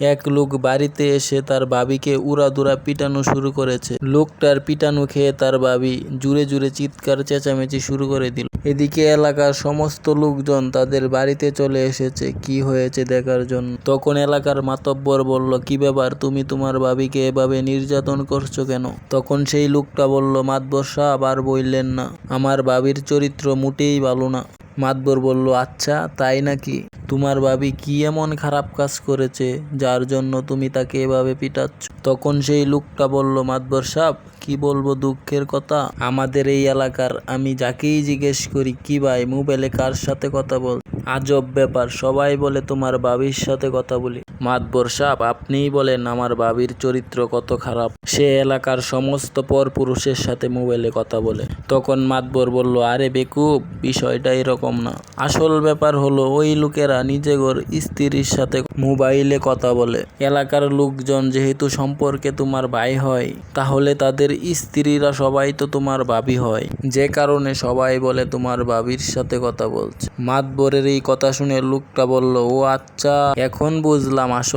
এক লোক বাড়িতে এসে তার ভাবিকে উড়াদুরা পিটানো শুরু করেছে। লোকটার পিটানো খেয়ে তার ভাবি জুড়ে জুড়ে চিৎকার, চেঁচামেচি শুরু করে দিল। এদিকে এলাকার সমস্ত লোকজন তাদের বাড়িতে চলে এসেছে। কি হয়েছে দেখার জন্য? তখন এলাকার মাতব্বর বলল, কি ব্যাপার? তুমি তোমার ভাবিকে এভাবে নির্যাতন করছ কেন? তখন সেই লোকটা বলল মাতবর সাহেব আর বললেন না। আমার ভাবির চরিত্র মোটেই ভালো না। মাতবর বলল আচ্ছা তাই নাকি? তোমার ভাবি কি এমন খারাপ কাজ করেছে, যার জন্য তুমি তাকে এভাবে পিটাচ্ছ? তখন সেই লোকটা বলল, মাতবর সাহ কি বলব দুঃখের কথা? আমাদের এই এলাকার আমি যাকেই জিজ্ঞেস করি, কি ভাই মোবাইলে কার সাথে কথা বল? আজব ব্যাপার, সবাই বলে তোমার বাবির সাথে কথা বলি। মাতবর সাপ, আপনিই বলেন আমার বাবির চরিত্র কত খারাপ। সে এলাকার সমস্ত পরপুরুষের সাথে মোবাইলে কথা বলে। তখন মাতবর বলল, আরে বেকুব, বিষয়টা এরকম না। আসল ব্যাপার হলো, ওই লোকেরা নিজেগর স্ত্রীর সাথে মোবাইলে কথা বলে। এলাকার লোকজন যেহেতু সম্পর্কে তোমার ভাই হয়, তাহলে তাদের স্ত্রীরা সবাই তো তোমার ভাবি হয়। যে কারণে সবাই বলে তোমার বাবির সাথে কথা বলছে। মাতবরের এই কথা শুনে লোকটা বলল, ও আচ্ছা এখন বুঝলাম আসল